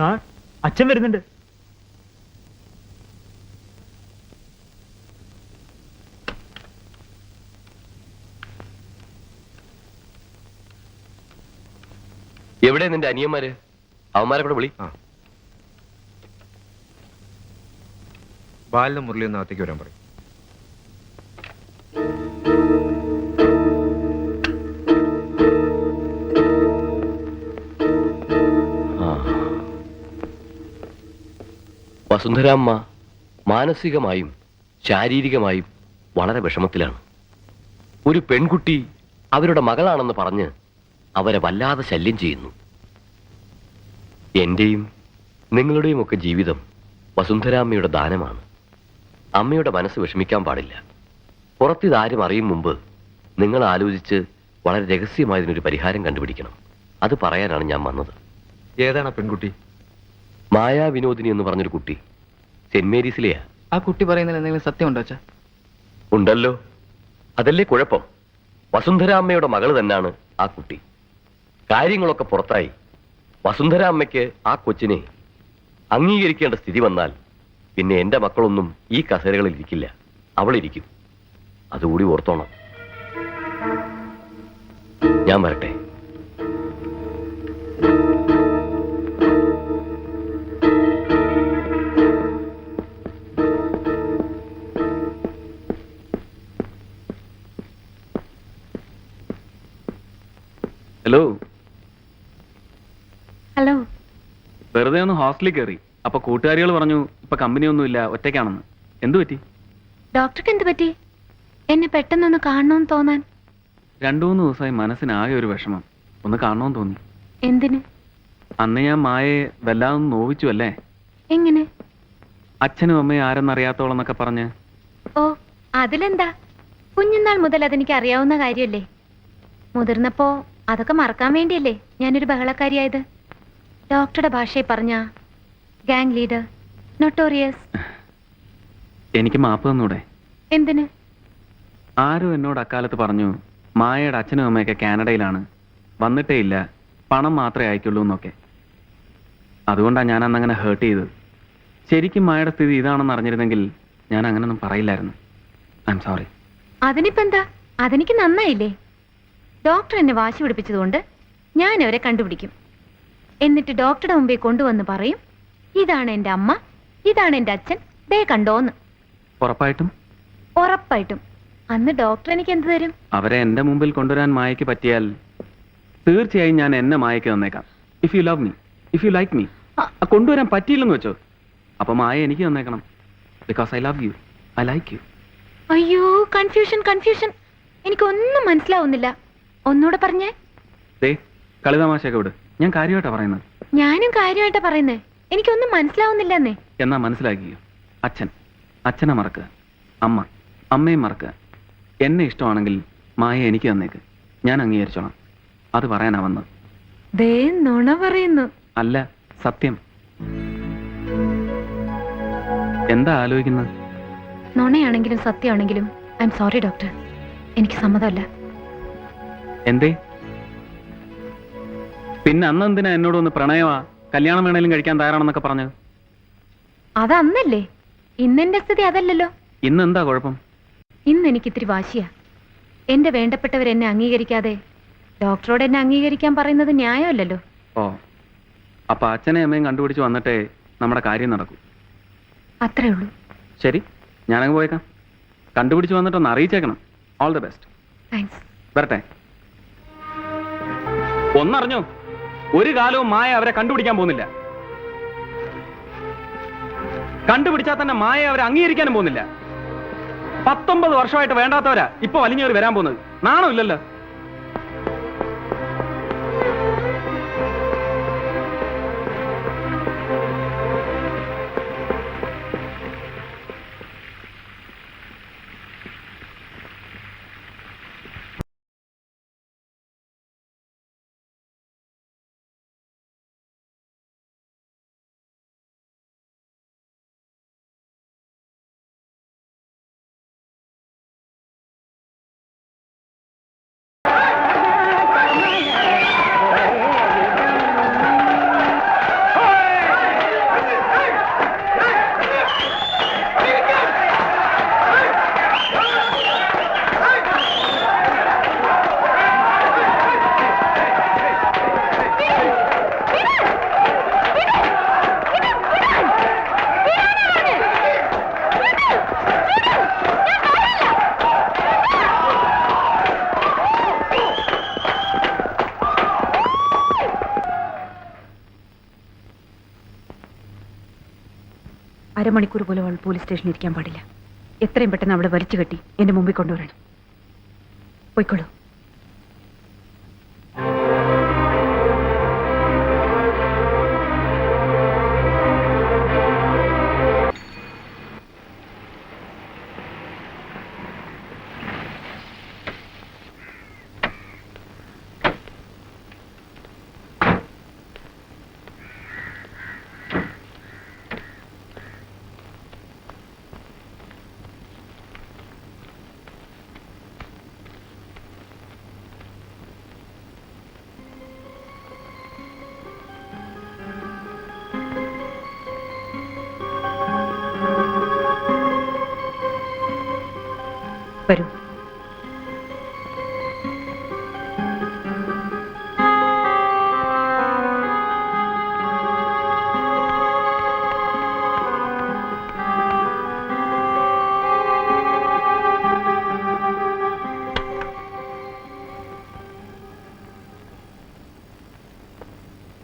ആ അച്ഛൻ വരുന്നുണ്ട്. എവിടെ നിന്റെ അനിയന്മാര്? അവന്മാരെ കൂടെ വിളി. ബാലിന് മുരളി ഒന്ന് അകത്തേക്ക് വരാൻ പറയും. വസുന്ധരാമ്മ മാനസികമായും ശാരീരികമായും വളരെ വിഷമത്തിലാണ്. ഒരു പെൺകുട്ടി അവരുടെ മകളാണെന്ന് പറഞ്ഞ് അവരെ വല്ലാതെ ശല്യം ചെയ്യുന്നു. എന്റെയും നിങ്ങളുടെയും ഒക്കെ ജീവിതം വസുന്ധരാമ്മയുടെ ദാനമാണ്. അമ്മയുടെ മനസ്സ് വിഷമിക്കാൻ പാടില്ല. പുറത്തിതാരും അറിയും മുമ്പ് നിങ്ങൾ ആലോചിച്ച് വളരെ രഹസ്യമായതിനൊരു പരിഹാരം കണ്ടുപിടിക്കണം. അത് പറയാനാണ് ഞാൻ വന്നത്. ഏതാണ് പെൺകുട്ടി? മായാ വിനോദിനി എന്ന് പറഞ്ഞൊരു കുട്ടി. സെന്റ് മേരീസിലെയാ. ആ കുട്ടി പറയുന്നതിൽ എന്തെങ്കിലും സത്യമുണ്ടോ അച്ഛാ? ഉണ്ടല്ലോ. അതല്ലേ കുഴപ്പം? വസുന്ധരാമ്മയുടെ മകൾ തന്നെയാണ് ആ കുട്ടി. കാര്യങ്ങളൊക്കെ പുറത്തായി. വസുന്ധരാമ്മയ്ക്ക് ആ കൊച്ചിനെ അംഗീകരിക്കേണ്ട സ്ഥിതി വന്നാൽ പിന്നെ എന്റെ മക്കളൊന്നും ഈ കസേരകളിൽ ഇരിക്കില്ല. അവളിരിക്കും. അതുകൂടി ഓർത്തോണം. ഞാൻ വരട്ടെ. ഹലോ ഹലോ വെറുതെ ഒന്ന് ഹോസ്റ്റലിൽ കയറി അപ്പൊ കൂട്ടുകാരികൾ പറഞ്ഞു ഇപ്പൊ കമ്പനി ഒന്നുമില്ല ഒറ്റയ്ക്കാണെന്ന്. എന്തു പറ്റി? ഡോക്ടർക്ക് എന്ത് പറ്റി? എന്നെ പെട്ടെന്നൊന്ന് കാണണമെന്ന് തോന്നാൻ. രണ്ടു മൂന്ന് ദിവസമായി മനസ്സിനാകെ ഒരു വിഷമം. ഒന്ന് കാണണമെന്ന് തോന്നി. എന്തിന്? അന്ന് ഞാൻ മായയെ വല്ലാതെ നോവിച്ചു അല്ലേ? എങ്ങനെ? അച്ഛനും അമ്മയും ആരെന്നറിയാത്തോളം എന്നൊക്കെ പറഞ്ഞ്. ഓ അതിലെന്താ? കുഞ്ഞുനാൾ മുതൽ അതെനിക്ക് അറിയാവുന്ന കാര്യമല്ലേ മുതിർന്നപ്പോ അതൊക്കെ മറക്കാൻ വേണ്ടിയല്ലേ ഞാനൊരു ബഹളക്കാരിയായത്? ഡോക്ടറുടെ ഭാഷയിൽ പറഞ്ഞ ഗാങ് ലീഡർ നൊട്ടോറിയസ് എനിക്ക് മാപ്പ് തന്നൂടെ? എന്തിന്? ആരും എന്നോട് അക്കാലത്ത് പറഞ്ഞു മായയുടെ അച്ഛനും അമ്മയൊക്കെ കാനഡയിലാണ്. വന്നിട്ടേ ഇല്ല പണം മാത്രമേ അയക്കുള്ളൂ എന്നൊക്കെ. അതുകൊണ്ടാണ് ഞാൻ അന്ന് അങ്ങനെ ഹേർട്ട് ചെയ്തത്. ശരിക്കും മായയുടെ സ്ഥിതി ഇതാണെന്ന് അറിഞ്ഞിരുന്നെങ്കിൽ ഞാൻ അങ്ങനൊന്നും പറയില്ലായിരുന്നു. ഐ എം സോറി അതിനിപ്പോ എന്താ അതെനിക്ക് നന്നായില്ലേ? ഡോക്ടർ എന്നെ വാശി പിടിപ്പിച്ചതുകൊണ്ട് ഞാൻ അവരെ കണ്ടുപിടിക്കും. എന്നിട്ട് ഡോക്ടറുടെ മുമ്പിൽ കൊണ്ടുവന്ന് പറയും ഇതാണ് എന്റെ അമ്മ ഇതാണ് എന്റെ അച്ഛൻ ദേ കണ്ടോന്ന്. ഉറപ്പായിട്ടും? ഉറപ്പായിട്ടും. അന്ന് ഡോക്ടർ എനിക്ക് എന്ത് തരും? അവരെ എന്റെ മുമ്പിൽ കൊണ്ടുവരാൻ മായയ്ക്ക് പറ്റിയാൽ തീർച്ചയായും ഞാൻ എന്നെ മായയ്ക്ക് തന്നേക്കാം. If you love me if you like me കൊണ്ടുവരാൻ പറ്റിയില്ലെന്ന് വെച്ചോ? അപ്പൊ മായ എനിക്ക് തന്നേക്കണം. Because I love you I like you അയ്യോ കൺഫ്യൂഷൻ കൺഫ്യൂഷൻ എനിക്കൊന്നും മനസ്സിലാവുന്നില്ല. ഒന്നുകൂടെ പറഞ്ഞേ. ദേ കളിതമാശയൊക്കെ വിട്. ഞാൻ കാര്യമായിട്ടാ പറയുന്നത്. ഞാനും കാര്യമായിട്ടാ പറയുന്നേ. എനിക്കൊന്നും മനസ്സിലാവുന്നില്ലെന്നേ. എന്നാ മനസ്സിലാക്കിയോ അച്ഛൻ. അച്ഛനെ മറക്കുക അമ്മ. അമ്മയും മറക്കുക എന്നെ ഇഷ്ടമാണെങ്കിൽ മായ എനിക്ക് തന്നേക്ക്. ഞാൻ അംഗീകരിച്ചോളാം. അത് പറയാനാ വന്നത്. ദേ നുണ പറയുന്നു. അല്ല സത്യം. എന്താ ആലോചിക്കുന്നത്? നുണയാണെങ്കിലും സത്യമാണെങ്കിലും ഐ എം സോറി ഡോക്ടർ. എനിക്ക് സമ്മതമല്ല. എന്തേ? പിന്നെ അന്ന് എന്തിനാ എന്നോട് ഒന്ന് പ്രണയമാ? കല്യാണം വേണേലും കഴിക്കാൻ തയ്യാറാണെന്നൊക്കെ പറഞ്ഞത്? അതന്നല്ലേ? ഇന്നെന്റെ സ്ഥിതി അതല്ലല്ലോ. ഇന്ന് എന്താ കുഴപ്പം? ഇന്ന് എനിക്ക് ഇത്തിരി വാശിയാ. എന്റെ വേണ്ടപ്പെട്ടവർ എന്നെ അംഗീകരിക്കാതെ ഡോക്ടറോട് എന്നെ അംഗീകരിക്കാൻ പറയുന്നത് ന്യായമല്ലല്ലോ. ഓ അപ്പൊ അച്ഛനെ അമ്മയും കണ്ടുപിടിച്ച് വന്നിട്ടേ നമ്മുടെ കാര്യം നടക്കൂ. അത്രേ ഉള്ളൂ. ശരി ഞാനങ്ങ് പോയേക്കാം. കണ്ടുപിടിച്ച് വന്നിട്ടൊന്ന് അറിയിച്ചേക്കണം. ഓൾ ദി ബെസ്റ്റ് താങ്ക്സ് വരട്ടെ. ഒന്നറിഞ്ഞോ? ഒരു കാലവും മായ അവരെ കണ്ടുപിടിക്കാൻ പോകുന്നില്ല. കണ്ടുപിടിച്ചാൽ തന്നെ മായ അവരെ അംഗീകരിക്കാനും പോകുന്നില്ല. പത്തൊമ്പത് വർഷമായിട്ട് വേണ്ടാത്തവരാ ഇപ്പൊ വലിഞ്ഞേറി വരാൻ പോകുന്നത്. നാണമില്ലല്ലോ. അരമണിക്കൂർ പോലും അവൾ പോലീസ് സ്റ്റേഷനിൽ ഇരിക്കാൻ പാടില്ല. എത്രയും പെട്ടെന്ന് അവളെ വലിച്ചു കെട്ടി എന്റെ മുമ്പിൽ കൊണ്ടുവരണം. പോയിക്കോളൂ. വരൂ.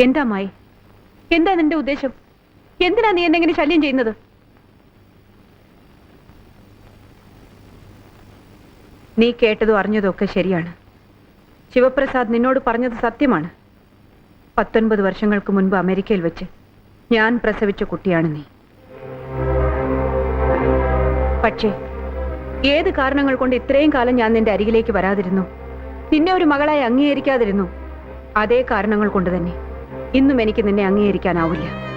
എന്താ മായി എന്താ നിന്റെ ഉദ്ദേശം? എന്തിനാ നീ എന്നെങ്ങനെ ശല്യം ചെയ്യുന്നത്? നീ കേട്ടതും അറിഞ്ഞതും ഒക്കെ ശരിയാണ്. ശിവപ്രസാദ് നിന്നോട് പറഞ്ഞത് സത്യമാണ്. പത്തൊൻപത് വർഷങ്ങൾക്ക് മുൻപ് അമേരിക്കയിൽ വെച്ച് ഞാൻ പ്രസവിച്ച കുട്ടിയാണ് നീ. പക്ഷേ ഏത് കാരണങ്ങൾ കൊണ്ട് ഇത്രയും കാലം ഞാൻ നിന്റെ അരികിലേക്ക് വരാതിരുന്നു? നിന്നെ ഒരു മകളായി അംഗീകരിക്കാതിരുന്നു? അതേ കാരണങ്ങൾ കൊണ്ട് തന്നെ ഇന്നും എനിക്ക് നിന്നെ അംഗീകരിക്കാനാവില്ല.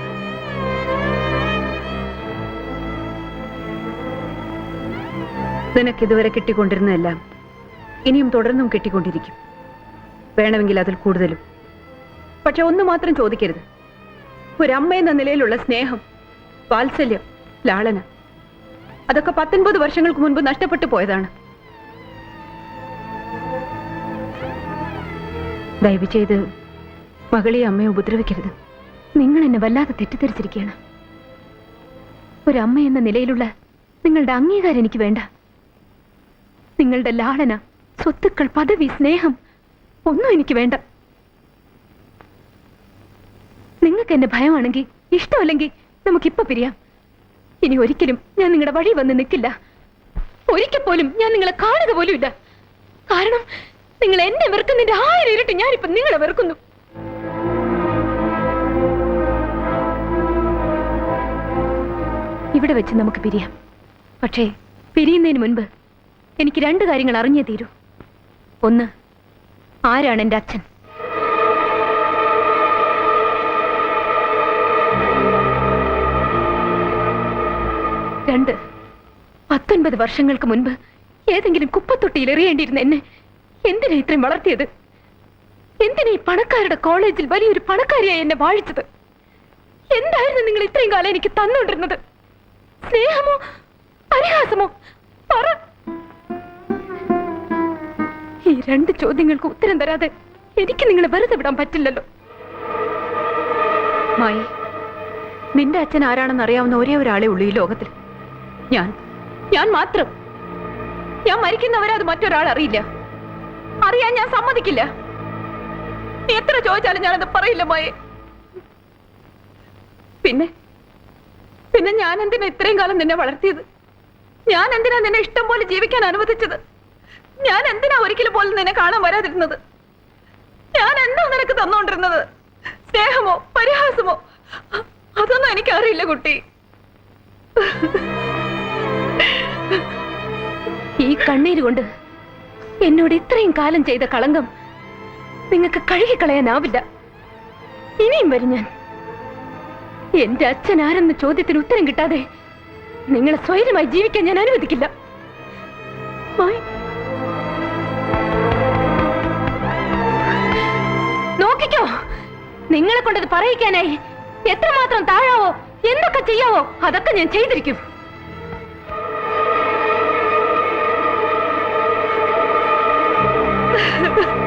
നിനക്ക് ഇതുവരെ കിട്ടിക്കൊണ്ടിരുന്നതെല്ലാം ഇനിയും തുടർന്നും കിട്ടിക്കൊണ്ടിരിക്കും. വേണമെങ്കിൽ അതിൽ കൂടുതലും. പക്ഷെ ഒന്ന് മാത്രം ചോദിക്കരുത്. ഒരമ്മ എന്ന നിലയിലുള്ള സ്നേഹം വാത്സല്യം ലാളന അതൊക്കെ പത്തൊൻപത് വർഷങ്ങൾക്ക് മുൻപ് നഷ്ടപ്പെട്ടു പോയതാണ്. ദയവ് ചെയ്ത് മകളെ അമ്മയെ ഉപദ്രവിക്കരുത്. നിങ്ങൾ എന്നെ വല്ലാതെ തെറ്റിദ്ധരിച്ചിരിക്കുകയാണ്. ഒരമ്മ എന്ന നിലയിലുള്ള നിങ്ങളുടെ അംഗീകാരം എനിക്ക് വേണ്ട. നിങ്ങളുടെ ലാളന സ്വത്തുക്കൾ പദവി സ്നേഹം ഒന്നും എനിക്ക് വേണ്ട. നിങ്ങൾക്ക് എന്നെ ഭയമാണെങ്കിൽ ഇഷ്ടമല്ലെങ്കിൽ നമുക്കിപ്പൊ പിരിയാം. ഇനി ഒരിക്കലും ഞാൻ നിങ്ങളുടെ വഴി വന്ന് നിൽക്കില്ല. ഒരിക്കൽ പോലും ഞാൻ നിങ്ങളെ കാണുക പോലുമില്ല. കാരണം നിങ്ങൾ എന്നെ വെറുക്കുന്നതിന്റെ ആയിരം ഇരട്ടി ഞാനിപ്പോ നിങ്ങളെ വെറുക്കുന്നു. ഇവിടെ വെച്ച് നമുക്ക് പിരിയാം. പക്ഷേ പിരിയുന്നതിന് മുൻപ് എനിക്ക് രണ്ട് കാര്യങ്ങൾ അറിഞ്ഞേ തീരൂ. ഒന്ന് ആരാണ് എന്റെ അച്ഛൻ? രണ്ട് പത്തൊൻപത് വർഷങ്ങൾക്ക് മുൻപ് ഏതെങ്കിലും കുപ്പത്തൊട്ടിയിൽ എറിയേണ്ടിയിരുന്ന എന്നെ എന്തിനാ ഇത്രയും വളർത്തിയത്? എന്തിനാ ഈ പണക്കാരുടെ കോളേജിൽ വലിയൊരു പണക്കാരിയായി എന്നെ വാഴിച്ചത്? എന്തായിരുന്നു നിങ്ങൾ ഇത്രയും കാലം എനിക്ക് തന്നുകൊണ്ടിരുന്നത്? സ്നേഹമോ പരിഹാസമോ? രണ്ട് ചോദ്യങ്ങൾക്ക് ഉത്തരം തരാതെ എനിക്ക് നിങ്ങളെ വെറുതെ വിടാൻ പറ്റില്ലല്ലോ. മായി നിന്റെ അച്ഛൻ ആരാണെന്ന് അറിയാവുന്ന ഒരേ ഒരാളെ ഉള്ളൂ ഈ ലോകത്തിൽ. ഞാൻ ഞാൻ മാത്രം. ഞാൻ മരിക്കുന്നവരെ അത് മറ്റൊരാൾ അറിയില്ല. അറിയാൻ ഞാൻ സമ്മതിക്കില്ല. എത്ര ചോദിച്ചാലും ഞാനത് പറയില്ല മായി. പിന്നെ പിന്നെ ഞാൻ എന്തിനാ ഇത്രയും കാലം നിന്നെ വളർത്തിയത്? ഞാൻ എന്തിനാ നിന്നെ ഇഷ്ടം പോലെ ജീവിക്കാൻ അനുവദിച്ചത്? ഞാൻ എന്തിനാ ഒരിക്കലും പോലും നിന്നെ കാണാൻ വരാതിരുന്നത്? ഞാൻ എന്താ നിനക്ക് തന്നോണ്ടിരുന്നത്? സ്നേഹമോ പരിഹാസമോ? അതൊന്നും എനിക്കറിയില്ല കുട്ടി. ഈ കണ്ണീര് കൊണ്ട് എന്നോട് ഇത്രയും കാലം ചെയ്ത കളങ്കം നിങ്ങൾക്ക് കഴുകിക്കളയാനാവില്ല. ഇനിയും വരും ഞാൻ. എന്റെ അച്ഛൻ ആരെന്ന ചോദ്യത്തിന് ഉത്തരം കിട്ടാതെ നിങ്ങളെ സ്വയമായി ജീവിക്കാൻ ഞാൻ അനുവദിക്കില്ല. എനിക്കോ നിങ്ങളെ കൊണ്ടത് പറയിക്കാനായി എത്രമാത്രം താഴാവോ എന്തൊക്കെ ചെയ്യാവോ അതൊക്കെ ഞാൻ ചെയ്തിരിക്കും Ha ha ha.